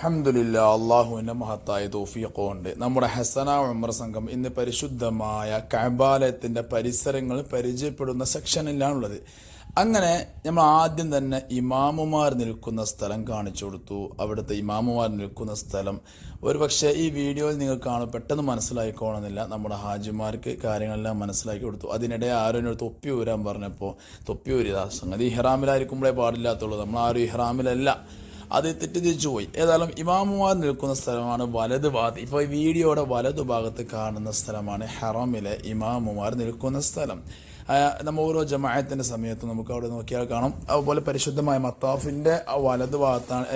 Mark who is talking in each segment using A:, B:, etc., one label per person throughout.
A: അഹമ്മദില്ല അള്ളാഹുവിന്റെ മഹത്തായ തോഫിയൊക്കെ കൊണ്ട് നമ്മുടെ ഹസന ഉമർ സംഘം ഇന്ന് പരിശുദ്ധമായ കബാലയത്തിന്റെ പരിസരങ്ങൾ പരിചയപ്പെടുന്ന സെക്ഷനിലാണുള്ളത്. അങ്ങനെ നമ്മൾ ആദ്യം തന്നെ ഇമാമുമാർ നിൽക്കുന്ന സ്ഥലം കാണിച്ചു കൊടുത്തു. അവിടുത്തെ ഇമാമുമാർ നിൽക്കുന്ന സ്ഥലം ഒരുപക്ഷെ ഈ വീഡിയോയിൽ നിങ്ങൾ കാണും പെട്ടെന്ന് മനസ്സിലായിക്കോണമെന്നില്ല നമ്മുടെ ഹാജിമാർക്ക് കാര്യങ്ങളെല്ലാം മനസ്സിലാക്കി കൊടുത്തു. അതിനിടെ ആരോ എന്നോട് തൊപ്പി ഊരാൻ പറഞ്ഞപ്പോൾ തൊപ്പി ഊരിയതാ സംഗതി. ഇഹ്റാമിലായിരിക്കുമ്പോഴേ പാടില്ലാത്തുള്ളൂ നമ്മൾ ആരും ഇഹ്റാമിലല്ല. അത് തെറ്റിദ്ധരിച്ചു പോയി. ഏതായാലും ഇമാമുമാർ നിൽക്കുന്ന സ്ഥലമാണ് വലത് ഭാഗത്ത്. ഈ വീഡിയോയുടെ വലതു ഭാഗത്ത് കാണുന്ന സ്ഥലമാണ് ഹറമിലെ ഇമാമുമാർ നിൽക്കുന്ന സ്ഥലം. നമ്മ നമ്മൾ ഓരോ ജമാഅത്തിന്റെ സമയത്ത് നമുക്ക് അവിടെ നോക്കിയാൽ കാണാം. അതുപോലെ പരിശുദ്ധമായ മത്താഫിന്റെ വലതു ഭാഗത്താണ്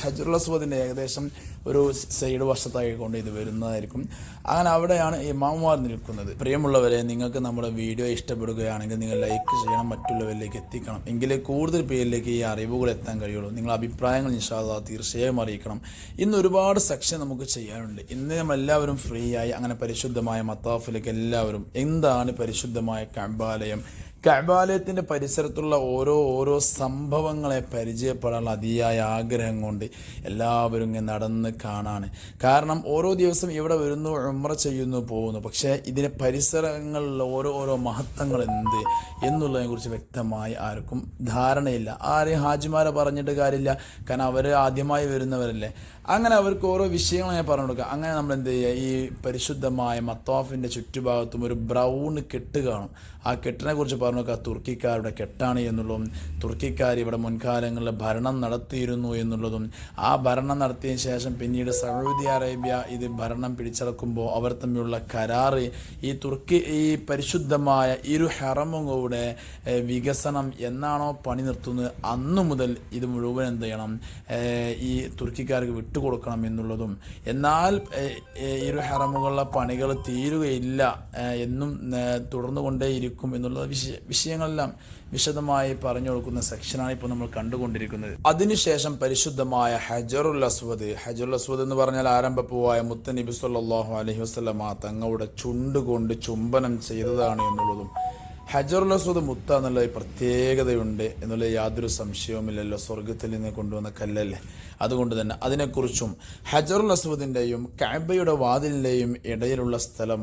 A: ഹജറുൽ അസ്വദിന്റെ ഏകദേശം ഒരു സൈഡ് വശത്തായിക്കൊണ്ട് ഇത് വരുന്നതായിരിക്കും. അങ്ങനെ അവിടെയാണ് ഇമാമുമാർ നിൽക്കുന്നത്. പ്രിയമുള്ളവരെ നിങ്ങൾക്ക് നമ്മുടെ വീഡിയോ ഇഷ്ടപ്പെടുകയാണെങ്കിൽ നിങ്ങൾ ലൈക്ക് ചെയ്യണം മറ്റുള്ളവരിലേക്ക് എത്തിക്കണം. എങ്കിലേ കൂടുതൽ പേരിലേക്ക് ഈ അറിവുകൾ എത്താൻ കഴിയുള്ളൂ. നിങ്ങളുടെ അഭിപ്രായങ്ങൾ നിഷാദ തീർച്ചയായും അറിയിക്കണം. ഇന്ന് ഒരുപാട് സെക്ഷൻ നമുക്ക് ചെയ്യാനുണ്ട്. ഇന്ന് നമ്മൾ എല്ലാവരും ഫ്രീ ആയി അങ്ങനെ പരിശുദ്ധമായ മത്താഫിലേക്ക് എല്ലാവരും എന്താണ് പരിശുദ്ധമായ കബാലയം? കബാലയത്തിന്റെ പരിസരത്തുള്ള ഓരോ ഓരോ സംഭവങ്ങളെ പരിചയപ്പെടാനുള്ള അതിയായ ആഗ്രഹം കൊണ്ട് എല്ലാവരും ഇങ്ങനെ നടന്ന് കാണാണ്. കാരണം ഓരോ ദിവസം ഇവിടെ വരുന്നു ഉമ്ര ചെയ്യുന്നു പോകുന്നു. പക്ഷേ ഇതിന്റെ പരിസരങ്ങളിലുള്ള ഓരോ ഓരോ മഹത്വങ്ങൾ എന്ത് എന്നുള്ളതിനെ കുറിച്ച് വ്യക്തമായി ആർക്കും ധാരണയില്ല. ആരെയും ഹാജിമാരെ പറഞ്ഞിട്ട് കാര്യമില്ല. കാരണം അവർ ആദ്യമായി വരുന്നവരല്ലേ. അങ്ങനെ അവർക്ക് ഓരോ വിഷയങ്ങൾ ഞാൻ പറഞ്ഞു കൊടുക്കുക അങ്ങനെ നമ്മൾ എന്ത് ചെയ്യുക? ഈ പരിശുദ്ധമായ മത്തോഫിന്റെ ചുറ്റുഭാഗത്തും ഒരു ബ്രൗൺ കെട്ട് കാണും. ആ കെട്ടിനെ കുറിച്ച് പറഞ്ഞു കൊടുക്കുക തുർക്കിക്കാരുടെ കെട്ടാണ് എന്നുള്ളതും തുർക്കിക്കാർ ഇവിടെ മുൻകാലങ്ങളിൽ ഭരണം നടത്തിയിരുന്നു എന്നുള്ളതും ആ ഭരണം നടത്തിയ ശേഷം പിന്നീട് സൗദി അറേബ്യ ഇത് ഭരണം പിടിച്ചടക്കുമ്പോൾ അവർ തമ്മിലുള്ള കരാറ് ഈ തുർക്കി ഈ പരിശുദ്ധമായ ഇരു ഹറമുകളുടെ വികസനം എന്നാണോ പണി നിർത്തുന്നത്? അന്നു മുതൽ ഇത് മുഴുവൻ എന്ത് ചെയ്യണം? ഈ തുർക്കിക്കാർക്ക് വിട്ടുകൊടുക്കണം എന്നുള്ളതും. എന്നാൽ ഇരു ഹറമുകളുടെ പണികൾ തീരുകയില്ല എന്നും തുടർന്നു കൊണ്ടേയിരിക്കും എന്നുള്ള വിഷയ വിഷയങ്ങളെല്ലാം വിശദമായി പറഞ്ഞു കൊടുക്കുന്ന സെക്ഷനാണ് ഇപ്പോൾ നമ്മൾ കണ്ടുകൊണ്ടിരിക്കുന്നത്. അതിനുശേഷം പരിശുദ്ധമായ ഹജറുൽ അസ്വദ് ഹജറുൽ അസ്വദ് എന്ന് പറഞ്ഞാൽ ആരംഭപ്പൂവായ മുത്ത നബി അലഹി വസല്ലമ തങ്ങളുടെ ചുണ്ടുകൊണ്ട് ചുംബനം ചെയ്തതാണ് എന്നുള്ളതും ഹജറുൽ അസ്വദ് മുത്ത എന്നുള്ള പ്രത്യേകതയുണ്ട് എന്നുള്ള യാതൊരു സംശയവുമില്ലല്ലോ. സ്വർഗത്തിൽ നിന്ന് കൊണ്ടുവന്ന കല്ലല്ലേ? അതുകൊണ്ട് തന്നെ അതിനെക്കുറിച്ചും ഹജറുൽ അസ്വദിന്റെയും കാബയുടെ വാതിലിന്റെയും ഇടയിലുള്ള സ്ഥലം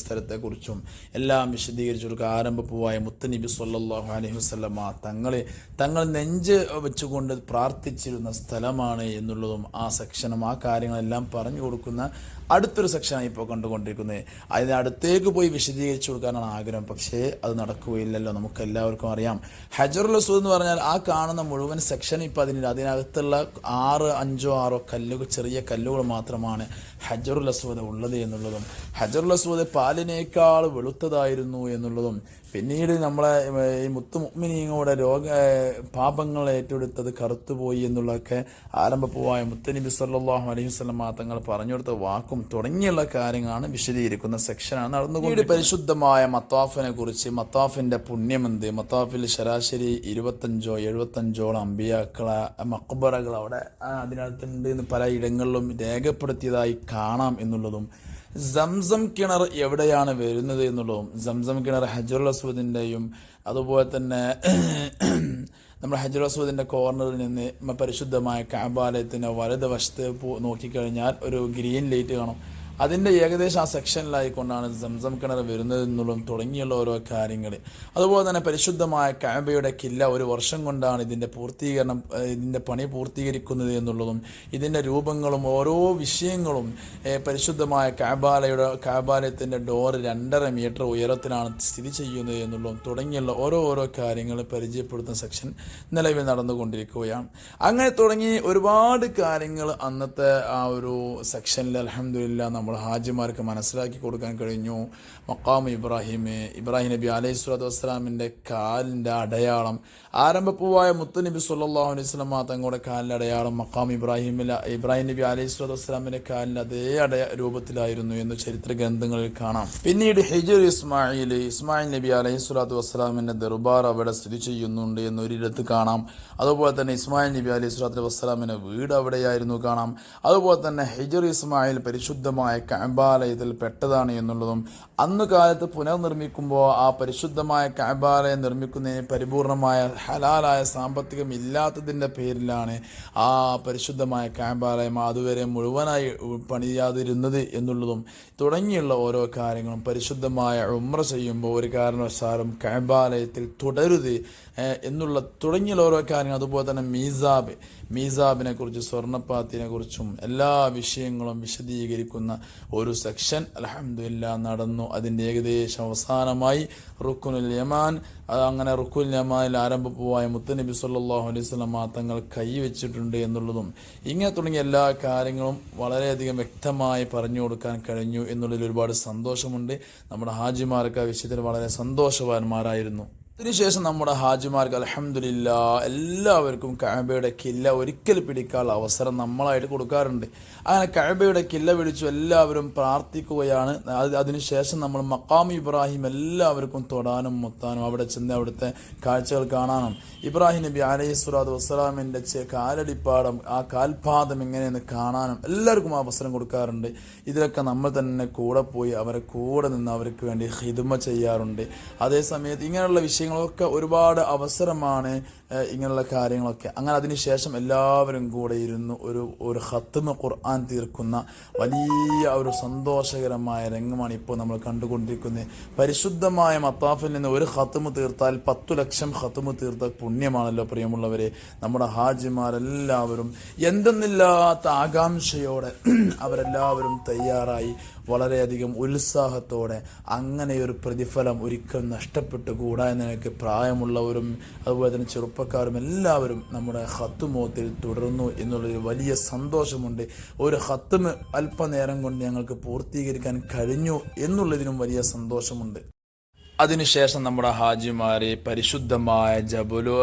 A: സ്ഥലത്തെക്കുറിച്ചും എല്ലാം വിശദീകരിച്ചു കൊടുക്കുക ആരംഭപ്പൂവായ മുത്തനബി സല്ലാഹു അലൈഹി വസല്ലമ തങ്ങളെ തങ്ങൾ നെഞ്ച് വെച്ചുകൊണ്ട് പ്രാർത്ഥിച്ചിരുന്ന സ്ഥലമാണ് എന്നുള്ളതും ആ സെക്ഷനും ആ കാര്യങ്ങളെല്ലാം പറഞ്ഞു കൊടുക്കുന്ന അടുത്തൊരു സെക്ഷനാണ് ഇപ്പോൾ കണ്ടുകൊണ്ടിരിക്കുന്നത്. അതിന് അടുത്തേക്ക് പോയി വിശദീകരിച്ചു കൊടുക്കാനാണ് ആഗ്രഹം. പക്ഷേ അത് നടക്കുകയില്ലല്ലോ. നമുക്ക് എല്ലാവർക്കും അറിയാം. ഹജറുൽ അസൂദ് എന്ന് പറഞ്ഞാൽ ആ കാണുന്ന മുഴുവൻ സെക്ഷൻ ഇപ്പം അതിന് അതിനകത്തുള്ള ആറ് അഞ്ചോ ആറോ കല്ലുകൾ ചെറിയ കല്ലുകൾ മാത്രമാണ്. ഹജറുൽ അസ്വദ് ഉള്ളത് എന്നുള്ളതും ഹജറുൽ അസ്വദ് പാലിനേക്കാൾ വെളുത്തതായിരുന്നു എന്നുള്ളതും പിന്നീട് നമ്മളെ ഈ മുത്തുമുഗ്മിനീങ്ങളുടെ രോഗ പാപങ്ങൾ ഏറ്റെടുത്തത് കറുത്തുപോയി എന്നുള്ളതൊക്കെ ആരംഭപ്പൂവായ മുത്തനബി സല്ലാഹു അലൈഹി വസല്ലം തങ്ങൾ പറഞ്ഞു കൊടുത്ത വാക്കും തുടങ്ങിയുള്ള കാര്യങ്ങളാണ് വിശദീകരിക്കുന്ന സെക്ഷനാണ് നടന്നുകൊണ്ട് പരിശുദ്ധമായ മത്താഫിനെ കുറിച്ച് മത്താഫിന്റെ പുണ്യമെന്ത് മത്താഫിൽ ശരാശരി ഇരുപത്തഞ്ചോ എഴുപത്തഞ്ചോളം അമ്പിയാക്കള മക്ബറകൾ അവിടെ അതിനകത്തുണ്ട് എന്ന് പല ഇടങ്ങളിലും രേഖപ്പെടുത്തിയതായി കാണാം എന്നുള്ളതും സംസം കിണർ എവിടെയാണ് വരുന്നത് എന്നുള്ളതും സംസം കിണർ ഹജറുൽ അസ്വദിന്റെയും അതുപോലെ തന്നെ നമ്മൾ ഹജറുൽ അസ്വദിന്റെ കോർണറിൽ നിന്ന് പരിശുദ്ധമായ കാബാലയത്തിന്റെ വലത് വശത്ത് പോ- നോക്കിക്കഴിഞ്ഞാൽ ഒരു ഗ്രീൻ ലൈറ്റ് കാണും. അതിന്റെ ഏകദേശം ആ സെക്ഷനിലായിക്കൊണ്ടാണ് സംസം കിണർ വരുന്നതെന്നുള്ളതും തുടങ്ങിയുള്ള ഓരോ കാര്യങ്ങൾ അതുപോലെ തന്നെ പരിശുദ്ധമായ കാബയുടെ കില്ല ഒരു വർഷം കൊണ്ടാണ് ഇതിന്റെ പൂർത്തീകരണം ഇതിന്റെ പണി പൂർത്തീകരിക്കുന്നത് എന്നുള്ളതും ഇതിന്റെ രൂപങ്ങളും ഓരോ വിഷയങ്ങളും പരിശുദ്ധമായ കാബാലയുടെ കാബാലയത്തിന്റെ ഡോർ രണ്ടര മീറ്റർ ഉയരത്തിലാണ് സ്ഥിതി ചെയ്യുന്നത് എന്നുള്ളതും തുടങ്ങിയുള്ള ഓരോ ഓരോ കാര്യങ്ങൾ പരിചയപ്പെടുത്തുന്ന സെക്ഷൻ നിലവിൽ നടന്നുകൊണ്ടിരിക്കുകയാണ്. അങ്ങനെ തുടങ്ങി ഒരുപാട് കാര്യങ്ങൾ അന്നത്തെ ആ ഒരു സെക്ഷനിൽ അലഹമില്ല നമ്മൾ ഹാജിമാർക്ക് മനസ്സിലാക്കി കൊടുക്കാൻ കഴിഞ്ഞു. മക്കാം ഇബ്രാഹിം ഇബ്രാഹിം നബി അലൈഹി സ്വലാത്തു വസ്സലാമിന്റെ കാലിന്റെ അടയാളം ആരംഭപ്പൂവായ മുത്തുനബി സല്ലല്ലാഹു അലൈഹി വസല്ലമ തങ്ങളുടെ കാലിന്റെ അടയാളം മക്കാം ഇബ്രാഹിമിൽ ഇബ്രാഹിം നബി അലൈഹി സ്വലാത്തു വസ്സലാമിന്റെ കാലിന്റെ അതേ അടയ രൂപത്തിലായിരുന്നു എന്ന് ചരിത്ര ഗ്രന്ഥങ്ങളിൽ കാണാം. പിന്നീട് ഹിജർ ഇസ്മായിൽ ഇസ്മായിൽ നബി അലൈഹി സ്വലാത്തു വസ്സലാമിന്റെ ദർബാർ അവിടെ സ്ഥിതി ചെയ്യുന്നുണ്ട് എന്നൊരിടത്ത് കാണാം. അതുപോലെ തന്നെ ഇസ്മായിൽ നബി അലൈഹി സ്വലാത്തു വസ്സലാമിന്റെ വീട് അവിടെയായിരുന്നു കാണാം. അതുപോലെ തന്നെ ഹിജർ ഇസ്മായിൽ പരിശുദ്ധമായ പരിശുദ്ധമായ കഅബാലയത്തിൽ പെട്ടതാണ് എന്നുള്ളതും അന്ന് കാലത്ത് പുനർനിർമ്മിക്കുമ്പോൾ ആ പരിശുദ്ധമായ കഅബാലയം നിർമ്മിക്കുന്നതിന് പരിപൂർണമായ ഹലാലായ സാമ്പത്തികം ഇല്ലാത്തതിന്റെ പേരിലാണ് ആ പരിശുദ്ധമായ കഅബാലയം അതുവരെ മുഴുവനായി പണിയാതിരുന്നത് എന്നുള്ളതും തുടങ്ങിയുള്ള ഓരോ കാര്യങ്ങളും പരിശുദ്ധമായ ഉമ്ര ചെയ്യുമ്പോൾ ഒരു കാരണവശാലും കഅബാലയത്തിൽ തുടരുത് എന്നുള്ള തുടങ്ങിയുള്ള ഓരോ കാര്യങ്ങൾ അതുപോലെ തന്നെ മീസാബ് മീസാബിനെ കുറിച്ച് സ്വർണപ്പാത്തിനെ കുറിച്ചും എല്ലാ വിഷയങ്ങളും വിശദീകരിക്കുന്ന ഒരു സെക്ഷൻ അലഹമില്ല നടന്നു. അതിന്റെ ഏകദേശം അവസാനമായി റുക്കുനുൽ യമാൻ. അങ്ങനെ റുക്കുൽ യമാനിൽ ആരംഭപ്പുവായ മുത്തനബി സല്ലാഹു അലൈഹി വസല്ലം തങ്ങൾ കൈവച്ചിട്ടുണ്ട് എന്നുള്ളതും ഇങ്ങനെ തുടങ്ങിയ എല്ലാ കാര്യങ്ങളും വളരെയധികം വ്യക്തമായി പറഞ്ഞു കൊടുക്കാൻ കഴിഞ്ഞു എന്നുള്ളതിൽ ഒരുപാട് സന്തോഷമുണ്ട്. നമ്മുടെ ഹാജിമാർക്ക് ആ വിഷയത്തിൽ വളരെ സന്തോഷവാന്മാരായിരുന്നു. അതിനുശേഷം നമ്മുടെ ഹാജിമാർക്ക് അലഹമില്ല എല്ലാവർക്കും കഴബയുടെ കില്ല ഒരിക്കൽ പിടിക്കാനുള്ള അവസരം നമ്മളായിട്ട് കൊടുക്കാറുണ്ട്. അങ്ങനെ കഴബയുടെ കില്ല പിടിച്ചു എല്ലാവരും പ്രാർത്ഥിക്കുകയാണ്. അത് അതിനുശേഷം നമ്മൾ മക്കാം ഇബ്രാഹിം എല്ലാവർക്കും തൊടാനും മുത്താനും അവിടെ ചെന്ന് അവിടുത്തെ കാഴ്ചകൾ കാണാനും. ഇബ്രാഹിം നബി അലൈഹി സ്വലാത്തു വസ്സലാമിന്റെ കാലടിപ്പാടം ആ കാൽപാദം എങ്ങനെയെന്ന് കാണാനും എല്ലാവർക്കും അവസരം കൊടുക്കാറുണ്ട്. ഇതിലൊക്കെ നമ്മൾ തന്നെ കൂടെ പോയി അവരെ കൂടെ നിന്ന് അവർക്ക് വേണ്ടി ഹിതുമ ചെയ്യാറുണ്ട്. അതേസമയത്ത് ഇങ്ങനെയുള്ള ഇങ്ങനെയുള്ള വിഷയങ്ങളൊക്കെ ഒരുപാട് അവസരമാണ് ഇങ്ങനെയുള്ള കാര്യങ്ങളൊക്കെ. അങ്ങനെ അതിനുശേഷം എല്ലാവരും കൂടെ ഇരുന്ന് ഒരു ഒരു ഹത്തുമ ഖുർആൻ തീർക്കുന്ന വലിയ ഒരു സന്തോഷകരമായ രംഗമാണ് ഇപ്പോൾ നമ്മൾ കണ്ടുകൊണ്ടിരിക്കുന്നത്. പരിശുദ്ധമായ മത്താഫിൽ നിന്ന് ഒരു ഹത്തുമ തീർത്താൽ പത്തു ലക്ഷം ഹത്തുമ തീർത്ത പുണ്യമാണല്ലോ പ്രിയമുള്ളവരെ. നമ്മുടെ ഹാജിമാരെല്ലാവരും എന്തെന്നില്ലാത്ത ആകാംക്ഷയോടെ അവരെല്ലാവരും തയ്യാറായി വളരെയധികം ഉത്സാഹത്തോടെ അങ്ങനെ ഒരു പ്രതിഫലം ഒരിക്കലും നഷ്ടപ്പെട്ടുകൂടാ എന്ന് എനിക്ക് പ്രായമുള്ളവരും അതുപോലെ തന്നെ ചെറുപ്പക്കാരും എല്ലാവരും നമ്മുടെ ഹത്തുമോത്തിൽ തുടരുന്നു എന്നുള്ളൊരു വലിയ സന്തോഷമുണ്ട്. ഒരു ഹത്തുമ് അല്പനേരം കൊണ്ട് ഞങ്ങൾക്ക് പൂർത്തീകരിക്കാൻ കഴിഞ്ഞു എന്നുള്ളതിനും വലിയ സന്തോഷമുണ്ട്. അതിനുശേഷം നമ്മുടെ ഹാജിമാര് പരിശുദ്ധമായ ജബുലു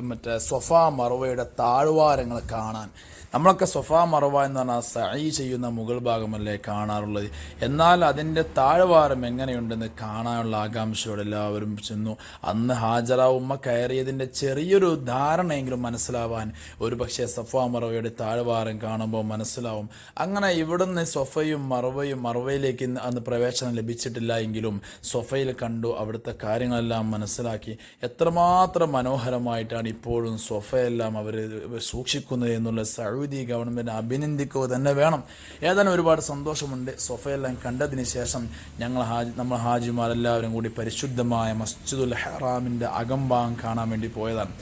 A: മറ്റേ സൊഫ മറുവയുടെ താഴ്വാരങ്ങൾ കാണാൻ നമ്മളൊക്കെ സൊഫ മറവ എന്ന് പറഞ്ഞാൽ സഈ ചെയ്യുന്ന മുകൾ ഭാഗമല്ലേ കാണാറുള്ളത്. എന്നാൽ അതിന്റെ താഴ്വാരം എങ്ങനെയുണ്ടെന്ന് കാണാനുള്ള ആകാംക്ഷയോടെ എല്ലാവരും ചെന്നു. അന്ന് ഹാജറ ഉമ്മ കയറിയതിന്റെ ചെറിയൊരു ധാരണയെങ്കിലും മനസ്സിലാവാൻ ഒരു പക്ഷേ സഫ മറവയുടെ താഴ്വാരം കാണുമ്പോൾ മനസ്സിലാവും. അങ്ങനെ ഇവിടുന്ന് സൊഫയും മറവയും മറവയിലേക്ക് അന്ന് പ്രവേശനം ലഭിച്ചിട്ടില്ല എങ്കിലും സൊഫയിൽ കണ്ടു അവിടുത്തെ കാര്യങ്ങളെല്ലാം മനസ്സിലാക്കി. എത്രമാത്രം മനോഹരമായിട്ടാണ് ഇപ്പോഴും സൊഫയെല്ലാം അവർ സൂക്ഷിക്കുന്നത് എന്നുള്ള സൗദി ഗവൺമെന്റ് അഭിനന്ദിക്കുക തന്നെ വേണം. ഏതാനും ഒരുപാട് സന്തോഷമുണ്ട്. സൊഫയെല്ലാം കണ്ടതിന് ശേഷം ഞങ്ങൾ ഹാജി നമ്മൾ ഹാജിമാരെല്ലാവരും കൂടി പരിശുദ്ധമായ മസ്ജിദുൽ ഹറാമിന്റെ അകംഭാഗം കാണാൻ വേണ്ടി പോയതാണ്.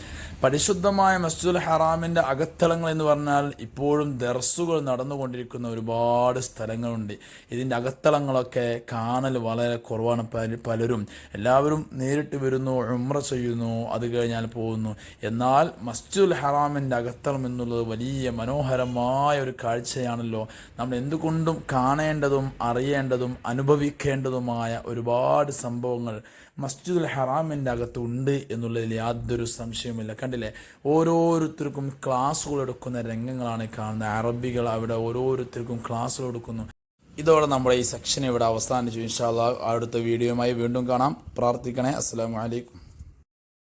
A: പരിശുദ്ധമായ മസ്ജിദുൽ ഹറാമിന്റെ അകത്തളങ്ങൾ എന്ന് പറഞ്ഞാൽ ഇപ്പോഴും ദർസുകൾ നടന്നുകൊണ്ടിരിക്കുന്ന ഒരുപാട് സ്ഥലങ്ങളുണ്ട്. ഇതിന്റെ അകത്തളങ്ങളൊക്കെ കാണൽ വളരെ കുറവാണ് പലരും. എല്ലാവരും നേരിട്ട് വരുന്നു ഉമ്ര ചെയ്യുന്നു അത് കഴിഞ്ഞാൽ പോകുന്നു. എന്നാൽ മസ്ജിദുൽ ഹറാമിന്റെ അകത്തളം എന്നുള്ളത് വലിയ മനോഹരമായ ഒരു കാഴ്ചയാണല്ലോ. നമ്മൾ എന്തുകൊണ്ടും കാണേണ്ടതും അറിയേണ്ടതും അനുഭവിക്കേണ്ടതുമായ ഒരുപാട് സംഭവങ്ങൾ മസ്ജിദുൽ ഹറാമിന്റെ അകത്തുണ്ട് എന്നുള്ളതിൽ യാതൊരു സംശയവുമില്ല. കണ്ടില്ലേ? ഓരോരുത്തർക്കും ക്ലാസ്സുകൾ എടുക്കുന്ന രംഗങ്ങളാണ് കാണുന്നത്. അറബികൾ അവിടെ ഓരോരുത്തർക്കും ക്ലാസ്സുകൾ എടുക്കുന്നു. ഇതോടെ നമ്മുടെ ഈ സെക്ഷൻ ഇവിടെ അവസാനിച്ചു. ഇൻഷാല്ല അടുത്ത വീഡിയോയുമായി വീണ്ടും കാണാം. പ്രാർത്ഥിക്കണേ. അസ്സാം വലൈക്കും